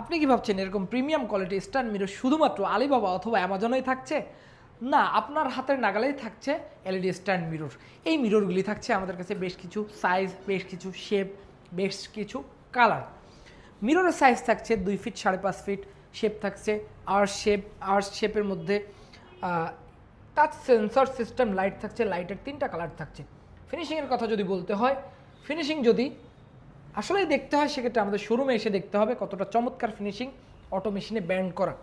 আপনি কি ভাবছেন এরকম প্রিমিয়াম কোয়ালিটি স্ট্যান্ড মিরর শুধুমাত্র আলিবাবা অথবা অ্যামাজনেই থাকছে? না, আপনার হাতের নাগালেই থাকছে এলইডি স্ট্যান্ড মিরর। এই মিররগুলি থাকছে আমাদের কাছে বেশ কিছু সাইজ বেশ কিছু শেপ বেশ কিছু কালার মিররের সাইজ থাকছে দুই ফিট সাড়ে পাঁচ ফিট শেপ থাকছে আর শেপ আর শেপের মধ্যে টাচ সেন্সর সিস্টেম লাইট থাকছে লাইটের তিনটা কালার থাকছে। ফিনিশিংয়ের কথা যদি বলতে হয় ফিনিশিং যদি আসলেই দেখতে হয়, সেক্ষেত্রে আমাদের শোরুমে এসে দেখতে হবে কতটা চমৎকার ফিনিশিং অটো মেশিনে ব্যান্ড করা।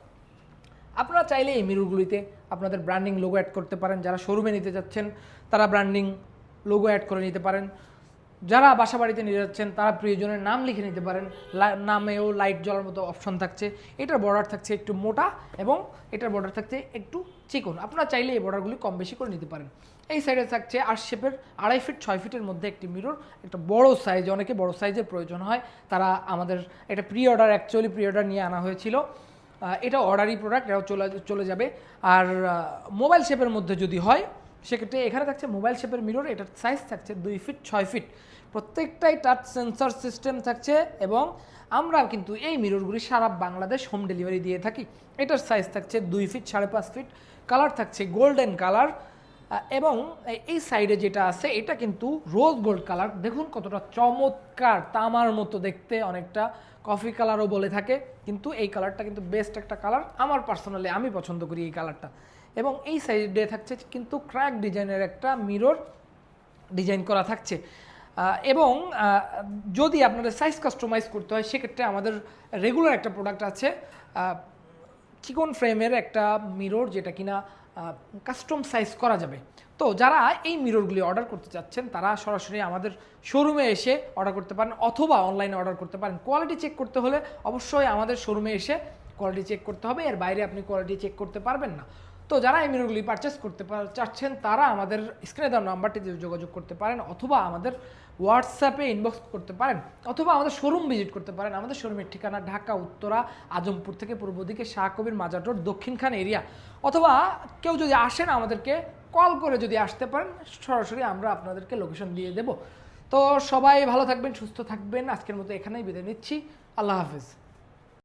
আপনারা চাইলে এই মিরুরগুলিতে আপনাদের ব্র্যান্ডিং লোগো অ্যাড করতে পারেন। যারা শোরুমে নিতে যাচ্ছেন, তারা ব্র্যান্ডিং লোগো অ্যাড করে নিতে পারেন। যারা বাসা বাড়িতে নিয়ে যাচ্ছেন, তারা প্রিয়জনের নাম লিখে নিতে পারেন। নামেও লাইট জ্বলার মতো অপশন থাকছে। এটার বর্ডার থাকছে একটু মোটা এবং এটার বর্ডার থাকছে একটু চিকন। আপনারা চাইলে এই বর্ডারগুলি কম বেশি করে নিতে পারেন। এই সাইডে থাকছে আর শেপের আড়াই ফিট ছয় ফিটের মধ্যে একটি মিরর একটা বড় সাইজ অনেকে বড় সাইজের প্রয়োজন হয়। তারা আমাদের, এটা pre order actually pre order নিয়ে আনা হয়েছিল। এটা অর্ডারি প্রোডাক্ট এটাও চলে চলে যাবে। আর মোবাইল শেপের মধ্যে যদি হয় সেক্ষেত্রে এখানে থাকছে মোবাইল শেপের মিরর এটার সাইজ থাকছে দুই ফিট ছয় ফিট প্রত্যেকটাই টাচ সেন্সর সিস্টেম থাকছে এবং আমরা কিন্তু এই মিররগুলি সারা বাংলাদেশ হোম ডেলিভারি দিয়ে থাকি। এটার সাইজ থাকছে দুই ফিট সাড়ে পাঁচ ফিট কালার থাকছে গোল্ডেন কালার এবং এই- সাইডে যেটা আছে, এটা কিন্তু রোজ গোল্ড কালার দেখুন কতটা চমৎকার, তামার মতো দেখতে, অনেকটা কফি কালারও বলে থাকে। কিন্তু এই কালারটা কিন্তু বেস্ট একটা কালার আমার পার্সোনালি আমি পছন্দ করি এই কালারটা এবং এই সাইডে থাকছে কিন্তু ক্র্যাক ডিজাইনের একটা মিরর ডিজাইন করা থাকছে। এবং যদি আপনাদের সাইজ কাস্টমাইজ করতে হয়, সেক্ষেত্রে আমাদের রেগুলার একটা প্রোডাক্ট আছে চিকন ফ্রেমের একটা মিরর যেটা কিনা কাস্টম সাইজ করা যাবে। তো যারা এই মিররগুলি অর্ডার করতে চাচ্ছেন, তারা সরাসরি আমাদের শোরুমে এসে অর্ডার করতে পারেন অথবা অনলাইনে অর্ডার করতে পারেন। কোয়ালিটি চেক করতে হলে অবশ্যই আমাদের শোরুমে এসে কোয়ালিটি চেক করতে হবে। এর বাইরে আপনি কোয়ালিটি চেক করতে পারবেন না। তো যারা এই মিররগুলি পারচেস করতে চাচ্ছেন, তারা আমাদের স্ক্রিনে দেওয়া নাম্বারটিতে যোগাযোগ করতে পারেন অথবা আমাদের হোয়াটসঅ্যাপে ইনবক্স করতে পারেন অথবা আমাদের শোরুম ভিজিট করতে পারেন। আমাদের শোরুমের ঠিকানা ঢাকা, উত্তরা, আজমপুর থেকে পূর্ব দিকে শাহকবির মাজার রোড দক্ষিণখান এরিয়া অথবা কেউ যদি আসেন আমাদেরকে কল করে যদি আসতে পারেন, সরাসরি আমরা আপনাদেরকে লোকেশন দিয়ে দেব। তো সবাই ভালো থাকবেন, সুস্থ থাকবেন। আজকের মতো এখানেই বিদায় নিচ্ছি। আল্লাহ হাফিজ।